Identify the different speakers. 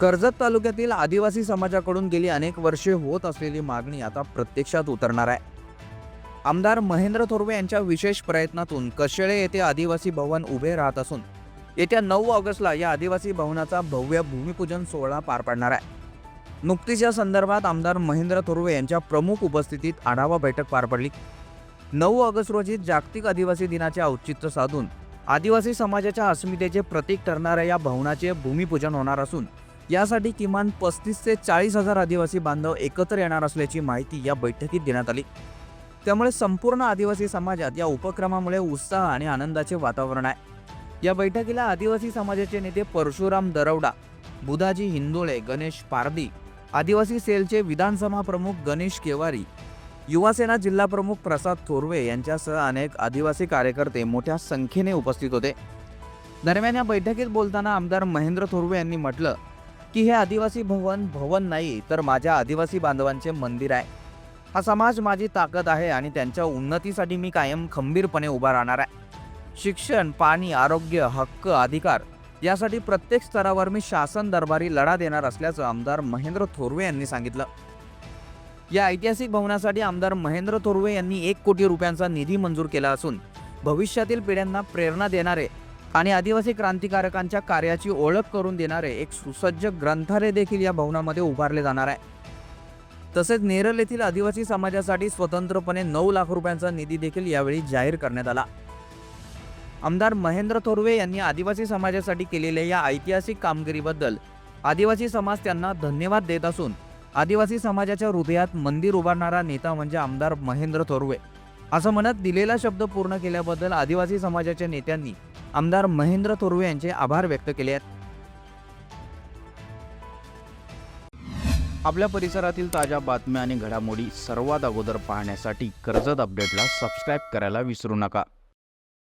Speaker 1: कर्जत तालुक्यातील आदिवासी समाजाकडून गेली अनेक वर्षे होत असलेली मागणी आता प्रत्यक्षात उतरणार आहे. आमदार महेंद्र थोरवे यांच्या विशेष प्रयत्नातून कशेळे येथे आदिवासी भवन उभे राहत असून येत्या नऊ ऑगस्टला या आदिवासी भवनाचा भव्य भूमिपूजन सोहळा पार पाडणार आहे. नुकतीच या संदर्भात आमदार महेंद्र थोरवे यांच्या प्रमुख उपस्थितीत आढावा बैठक पार पडली. नऊ ऑगस्ट रोजी जागतिक आदिवासी दिनाचे औचित्य साधून आदिवासी समाजाच्या अस्मितेचे प्रतीक ठरणाऱ्या या भवनाचे भूमिपूजन होणार असून यासाठी किमान पस्तीस ते चाळीस हजार आदिवासी बांधव एकत्र येणार असल्याची माहिती या बैठकीत देण्यात आली. त्यामुळे संपूर्ण आदिवासी समाजात या उपक्रमामुळे उत्साह आणि आनंदाचे वातावरण आहे. या बैठकीला आदिवासी समाजाचे नेते परशुराम दरवडा बुधाजी हिंदोळे गणेश पारदी आदिवासी सेलचे विधानसभा प्रमुख गणेश केवारी युवासेना जिल्हा प्रमुख प्रसाद थोरवे यांच्यासह अनेक आदिवासी कार्यकर्ते मोठ्या संख्येने उपस्थित होते. दरम्यान या बैठकीत बोलताना आमदार महेंद्र थोरवे यांनी म्हटलं की हे आदिवासी भवन भवन नाही तर माझ्या आदिवासी बांधवांचे मंदिर आहे. हा समाज माझी ताकद आहे आणि त्यांच्या उन्नतीसाठी मी कायम खंबीरपणे उभा राहणार आहे. शिक्षण पाणी आरोग्य हक्क अधिकार यासाठी प्रत्येक स्तरावर मी शासन दरबारी लढा देणार असल्याचं आमदार महेंद्र थोरवे यांनी सांगितलं. या ऐतिहासिक भवनासाठी आमदार महेंद्र थोरवे यांनी एक कोटी रुपयांचा निधी मंजूर केला असून भविष्यातील पिढ्यांना प्रेरणा देणारे आणि आदिवासी क्रांतिकारकांच्या कार्याची ओळख करून देणारे एक सुसज्ज ग्रंथालय देखील या भवनामध्ये उभारले जाणार आहे. तसेच नेरल येथील आदिवासी समाजासाठी स्वतंत्रपणे नऊ लाख रुपयांचा निधी देखील यावेळी जाहीर करण्यात आला. आमदार महेंद्र थोरवे यांनी आदिवासी समाजासाठी केलेल्या या ऐतिहासिक कामगिरीबद्दल आदिवासी समाज त्यांना धन्यवाद देत असून आदिवासी समाजाच्या हृदयात मंदिर उभारणारा नेता म्हणजे आमदार महेंद्र थोरवे. असं म्हणत दिलेला शब्द पूर्ण केल्याबद्दल आदिवासी समाजाच्या नेत्यांनी आमदार महेंद्र थोरवे यांचे आभार व्यक्त केले आहेत.
Speaker 2: आपल्या परिसरातील ताज्या बातम्या आणि घडामोडी सर्वात अगोदर पाहण्यासाठी कर्जत अपडेटला सबस्क्राईब करायला विसरू नका.